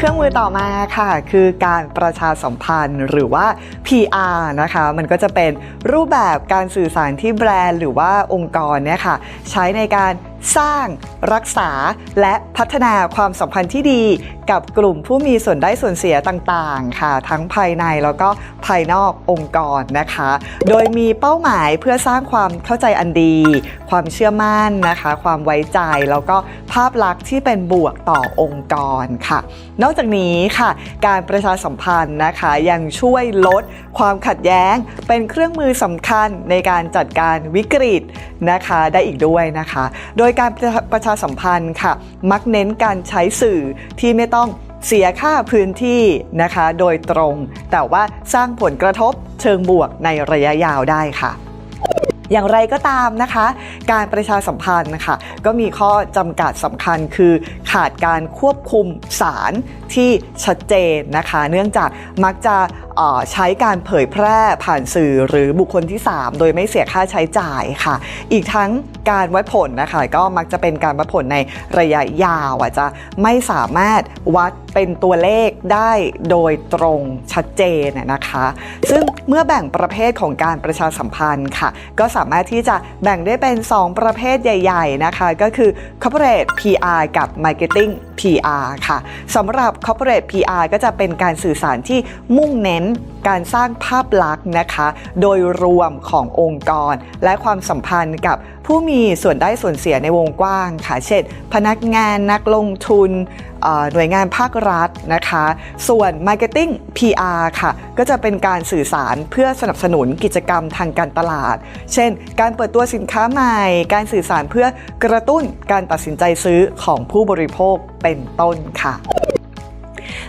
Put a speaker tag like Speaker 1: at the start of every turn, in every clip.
Speaker 1: เครื่องมือต่อมาค่ะ คือการประชาสัมพันธ์หรือว่า PR นะคะ มันก็จะเป็นรูปแบบการสื่อสารที่แบรนด์ หรือว่าองค์กรเนี่ยค่ะ ใช้ในการ สร้าง รักษา และพัฒนาความสัมพันธ์ที่ดี กับกลุ่มผู้มีส่วนได้ส่วนเสียต่างๆ ค่ะ ทั้งภายในแล้วก็ภายนอกองค์กรนะคะ โดยมีเป้าหมายเพื่อสร้างความเข้าใจอันดี ความเชื่อมั่นนะคะ ความไว้ใจแล้วก็ภาพลักษณ์ที่เป็นบวกต่อองค์กรค่ะ นอกจากนี้ค่ะ การประชาสัมพันธ์นะคะยังช่วยลดความขัดแย้ง เป็นเครื่องมือสำคัญในการจัดการวิกฤตนะคะ ได้อีกด้วยนะคะ โดยการประชาสัมพันธ์ค่ะ มักเน้นการใช้สื่อที่ไม่ต้องเสียค่าพื้นที่นะคะโดยตรง แต่ว่าสร้างผลกระทบเชิงบวกในระยะยาวได้ค่ะอย่างไรก็ตามนะคะ การประชาสัมพันธ์นะคะก็มีข้อจำกัดสำคัญคือขาดการควบคุมสารที่ชัดเจนนะคะ เนื่องจากมักจะใช้การเผยแพร่ผ่านสื่อหรือบุคคลที่ 3 โดยไม่เสียค่าใช้จ่ายค่ะ อีกทั้งการวัดผลนะคะก็มักจะเป็นการวัดผลในระยะยาวอาจจะไม่สามารถวัดเป็นตัวเลขได้โดยตรงชัดเจนนะคะ ซึ่งเมื่อแบ่งประเภทของการประชาสัมพันธ์ค่ะ ก็สามารถที่จะแบ่งได้เป็น 2 ประเภทใหญ่ ๆ นะคะ ก็คือ corporate PR กับ marketing PR ค่ะสำหรับ corporate PR ก็จะเป็นการสื่อสารที่มุ่งเน้นการสร้างภาพลักษณ์นะคะ โดยรวมขององค์กร และความสัมพันธ์กับผู้มีส่วนได้ส่วนเสียในวงกว้างค่ะ เช่น พนักงานนักลงทุน หน่วยงานภาครัฐนะคะ ส่วน Marketing PR ค่ะ ก็จะเป็นการสื่อสารเพื่อสนับสนุนกิจกรรมทางการตลาด เช่น การเปิดตัวสินค้าใหม่ การสื่อสารเพื่อกระตุ้นการตัดสินใจซื้อของผู้บริโภคเป็นต้นค่ะ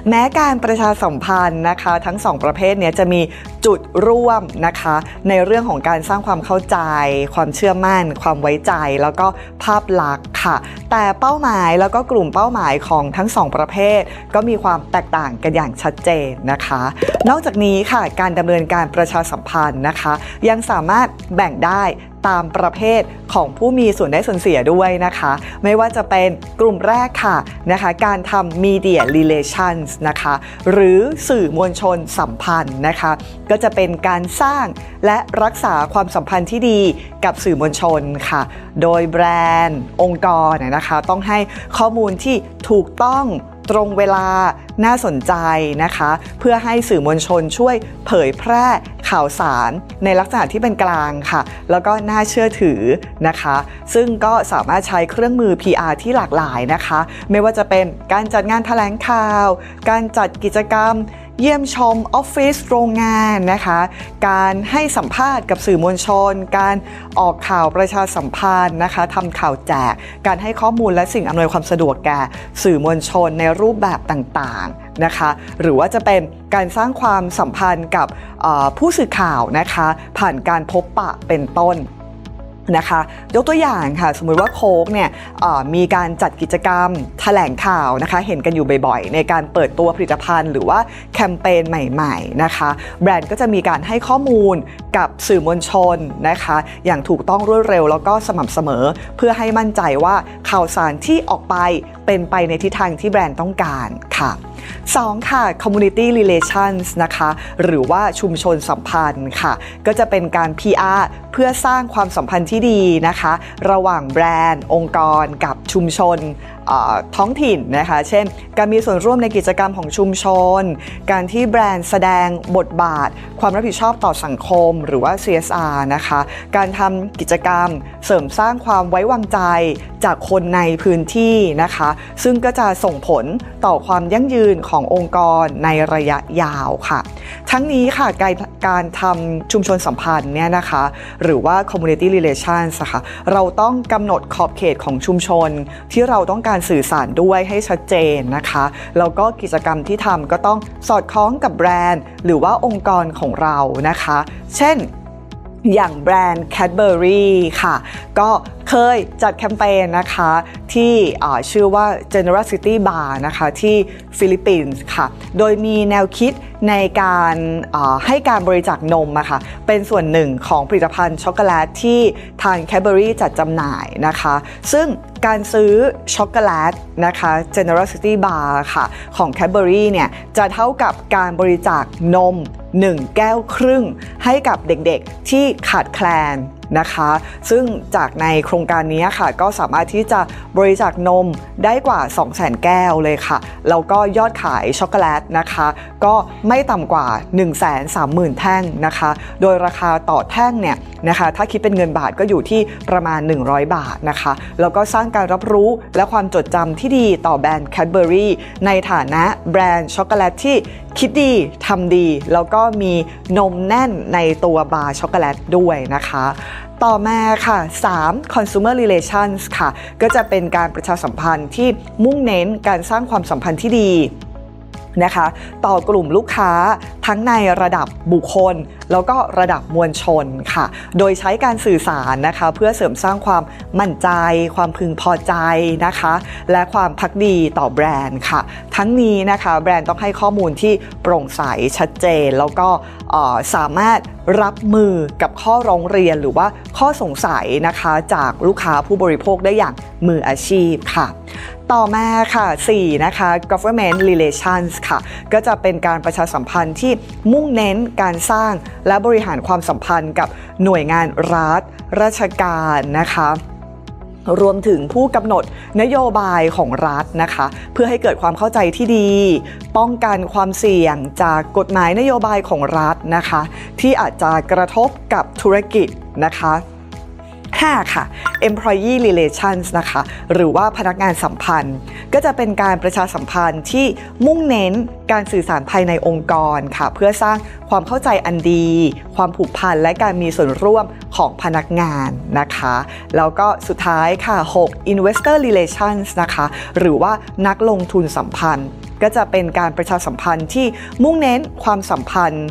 Speaker 1: แม้การประชาสัมพันธ์นะคะ ทั้งสองประเภทเนี้ยจะมีจุดร่วมนะคะ ในเรื่องของการสร้างความเข้าใจ ความเชื่อมั่น ความไว้ใจ แล้วก็ภาพลักษณ์ค่ะ แต่เป้าหมายแล้วก็กลุ่มเป้าหมายของทั้งสองประเภท ก็มีความแตกต่างกันอย่างชัดเจนนะคะ นอกจากนี้ค่ะการดำเนินการประชาสัมพันธ์นะคะ ยังสามารถแบ่งได้ ตามประเภทของผู้มีส่วนได้ส่วนเสียด้วยนะคะ ไม่ว่าจะเป็นกลุ่มแรกค่ะนะคะ การทำ media relations นะคะ หรือสื่อมวลชนสัมพันธ์นะคะ ก็จะเป็นการสร้างและรักษาความสัมพันธ์ที่ดีกับสื่อมวลชนค่ะ โดยแบรนด์ องค์กรนะคะ ต้องให้ข้อมูลที่ถูกต้อง ตรงเวลาน่าสนใจนะคะ เพื่อให้สื่อมวลชนช่วยเผยแพร่ข่าวสารในลักษณะที่เป็นกลางค่ะ แล้วก็น่าเชื่อถือนะคะ ซึ่งก็สามารถใช้เครื่องมือ PR ที่หลากหลายนะคะ ไม่ว่าจะเป็นการจัดงานแถลงข่าว การจัดกิจกรรม เยี่ยมชมออฟฟิศโรงงานนะคะ การให้สัมภาษณ์กับสื่อมวลชน การออกข่าวประชาสัมพันธ์นะคะทำข่าวแจก การให้ข้อมูลและสิ่งอำนวยความสะดวกแก่สื่อมวลชนในรูปแบบต่างๆนะคะ หรือว่าจะเป็นการสร้างความสัมพันธ์กับผู้สื่อข่าวนะคะ ผ่านการพบปะเป็นต้น นะคะยกตัวอย่างค่ะ สมมุติว่าโค้กเนี่ยมีการจัดกิจกรรมแถลงข่าวนะคะ เห็นกันอยู่บ่อยๆ ในการเปิดตัวผลิตภัณฑ์ หรือว่าแคมเปญใหม่ๆนะคะ แบรนด์ก็จะมีการให้ข้อมูลกับสื่อมวลชนนะคะ อย่างถูกต้องรวดเร็วแล้วก็สม่ำเสมอ เพื่อให้มั่นใจว่าข่าวสารที่ออกไปเป็นไปในทิศทางที่แบรนด์ต้องการค่ะ 2 ค่ะ community relations นะคะ หรือว่าชุมชนสัมพันธ์ค่ะ ก็จะเป็นการ PR เพื่อสร้างความสัมพันธ์ที่ดีนะคะ ระหว่างแบรนด์ องค์กรกับชุมชนท้องถิ่นนะคะ เช่น การมีส่วนร่วมในกิจกรรมของชุมชน การที่แบรนด์แสดงบทบาท ความรับผิดชอบต่อสังคมหรือว่า CSR นะคะ การทำกิจกรรมเสริมสร้างความไว้วางใจจากคนในพื้นที่นะคะ ซึ่งก็จะส่งผลต่อความยั่งยืนขององค์กรในระยะยาวค่ะ ทั้งนี้ค่ะการการทำชุมชนสัมพันธ์เนี่ยนะคะ หรือว่า community relations ะค่ะเราต้องกำหนดขอบเขตของชุมชนที่เราต้องการการสื่อสารด้วยให้ชัดเจนนะคะ แล้วก็กิจกรรมที่ทำก็ต้องสอดคล้องกับแบรนด์ หรือว่าองค์กรของเรานะคะ เช่นอย่างแบรนด์ Cadbury ค่ะ ก็ เคยจัดแคมเปญนะคะที่ชื่อว่า Generosity Bar นะคะที่ฟิลิปปินส์ค่ะ โดยมีแนวคิดในการให้การบริจาคนมอะค่ะเป็นส่วนหนึ่งของผลิตภัณฑ์ช็อกโกแลตที่ทาง Cadbury จัดจำหน่ายนะคะ ซึ่งการซื้อช็อกโกแลตนะคะ Generosity Bar ค่ะของ Cadbury เนี่ยจะเท่ากับการบริจาคนม 1 แก้วครึ่ง ให้กับเด็กๆที่ขาดแคลน นะคะ ซึ่งจากในโครงการนี้ค่ะ ก็สามารถที่จะบริจาคนมได้กว่า 200,000 แก้วเลยค่ะ แล้วก็ยอดขายช็อกโกแลตนะคะ ก็ไม่ต่ำกว่า 130,000 แท่งนะคะ โดยราคาต่อแท่งเนี่ยนะคะ ถ้าคิดเป็นเงินบาทก็อยู่ที่ประมาณ 100 บาทนะคะ แล้วก็สร้างการรับรู้และความจดจำที่ดีต่อแบรนด์ Cadbury ในฐานะแบรนด์ช็อกโกแลตที่คิดดีทำดี แล้วก็มีนมแน่นในตัวบาร์ช็อกโกแลตด้วยนะคะ ต่อมาค่ะ 3. consumer relations ค่ะ ก็จะเป็นการประชาสัมพันธ์ที่มุ่งเน้นการสร้างความสัมพันธ์ที่ดี นะคะ ต่อกลุ่มลูกค้าทั้งในระดับบุคคล แล้วก็ระดับมวลชนค่ะ โดยใช้การสื่อสารนะคะ เพื่อเสริมสร้างความมั่นใจ ความพึงพอใจนะคะ และความพักดีต่อแบรนด์ค่ะ ทั้งนี้นะคะแบรนด์ต้องให้ข้อมูลที่โปร่งใสชัดเจน แล้วก็สามารถรับมือกับข้อร้องเรียนหรือว่าข้อสงสัยนะคะ จากลูกค้าผู้บริโภคได้อย่างมืออาชีพค่ะ ต่อมาค่ะ 4 นะคะ government relations ค่ะ ก็จะเป็นการประชาสัมพันธ์ที่มุ่งเน้นการสร้างและบริหารความสัมพันธ์กับหน่วยงานรัฐ ราชการนะคะรวมถึงผู้กำหนดนโยบายของรัฐนะคะ เพื่อให้เกิดความเข้าใจที่ดี ป้องกันความเสี่ยงจากกฎหมายนโยบายของรัฐนะคะ ที่อาจจะกระทบกับธุรกิจนะคะ 5 ค่ะ employee relations นะคะ หรือว่าพนักงานสัมพันธ์ ก็จะเป็นการประชาสัมพันธ์ที่มุ่งเน้นการสื่อสารภายในองค์กรค่ะ เพื่อสร้างความเข้าใจอันดี ความผูกพันและการมีส่วนร่วมของพนักงานนะคะ แล้วก็สุดท้ายค่ะ 6 investor relations นะคะ หรือว่านักลงทุนสัมพันธ์ ก็จะเป็นการประชาสัมพันธ์ที่มุ่งเน้นความสัมพันธ์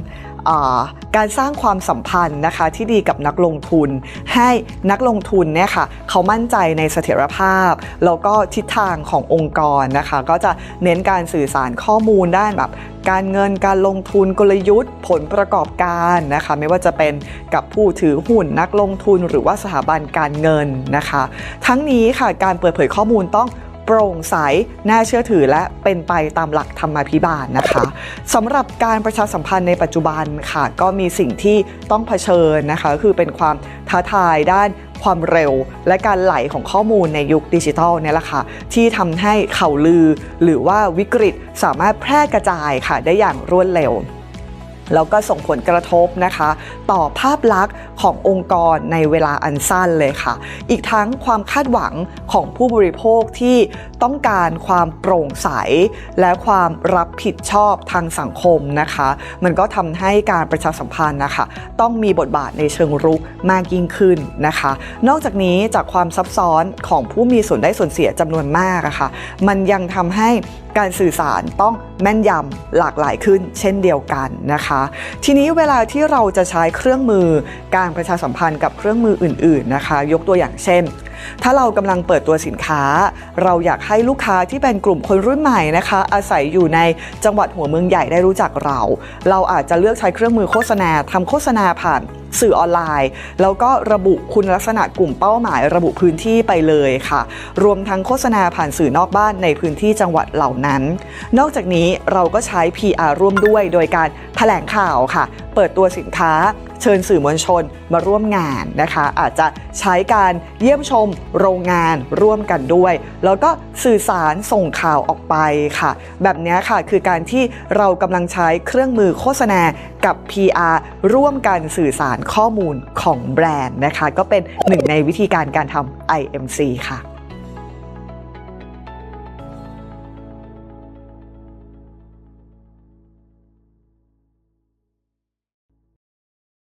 Speaker 1: การสร้างความสัมพันธ์นะคะที่ดีกับนักลงทุน ให้นักลงทุนเนี่ยค่ะเขามั่นใจในเสถียรภาพ แล้วก็ทิศทางขององค์กรนะคะ ก็จะเน้นการสื่อสารข้อมูลด้านแบบการเงินการลงทุนกลยุทธ์ ผลประกอบการนะคะ ไม่ว่าจะเป็นกับผู้ถือหุ้นนักลงทุน หรือว่าสถาบันการเงินนะคะ ทั้งนี้ค่ะการเปิดเผยข้อมูลต้อง โปร่งใส น่าเชื่อถือและเป็นไปตามหลักธรรมาภิบาลนะคะสำหรับการประชาสัมพันธ์ในปัจจุบันค่ะ ก็มีสิ่งที่ต้องเผชิญนะคะ คือเป็นความท้าทายด้านความเร็วและการไหลของข้อมูลในยุคดิจิทัลเนี่ยแหละค่ะที่ทำให้ข่าวลือหรือว่าวิกฤตสามารถแพร่กระจายค่ะได้อย่างรวดเร็ว แล้วก็ส่งผลกระทบนะคะ ต่อภาพลักษณ์ขององค์กรในเวลาอันสั้นเลยค่ะ อีกทั้งความคาดหวังของผู้บริโภคที่ต้องการความโปร่งใส และความรับผิดชอบทางสังคมนะคะ มันก็ทำให้การประชาสัมพันธ์นะคะ ต้องมีบทบาทในเชิงรุกมากยิ่งขึ้นนะคะ นอกจากนี้จากความซับซ้อนของผู้มีส่วนได้ส่วนเสียจำนวนมากอะค่ะ มันยังทำให้การสื่อสารต้อง แม่นยำหลากหลายขึ้นเช่นเดียวกันนะคะ ทีนี้เวลาที่เราจะใช้เครื่องมือการประชาสัมพันธ์กับเครื่องมืออื่น ๆนะคะ ยกตัวอย่างเช่น ถ้าเรากำลังเปิดตัวสินค้า เราอยากให้ลูกค้าที่เป็นกลุ่มคนรุ่นใหม่นะคะ อาศัยอยู่ในจังหวัดหัวเมืองใหญ่ได้รู้จักเรา เราอาจจะเลือกใช้เครื่องมือโฆษณาทำโฆษณาผ่าน สื่อออนไลน์ แล้วก็ระบุคุณลักษณะกลุ่มเป้าหมาย ระบุพื้นที่ไปเลยค่ะ รวมทั้งโฆษณาผ่านสื่อนอกบ้านในพื้นที่จังหวัดเหล่านั้น นอกจากนี้เราก็ใช้ PR ร่วมด้วยโดยการแถลงข่าวค่ะ เปิดตัวสินค้า เชิญสื่อมวลชนมาร่วมงานนะคะ อาจจะใช้การเยี่ยมชมโรงงานร่วมกันด้วย แล้วก็สื่อสารส่งข่าวออกไปค่ะ แบบนี้ค่ะคือการที่เรากำลังใช้เครื่องมือโฆษณากับ PR ร่วมกันสื่อสารข้อมูลของแบรนด์นะคะ ก็เป็นหนึ่งในวิธีการการทำ IMC ค่ะ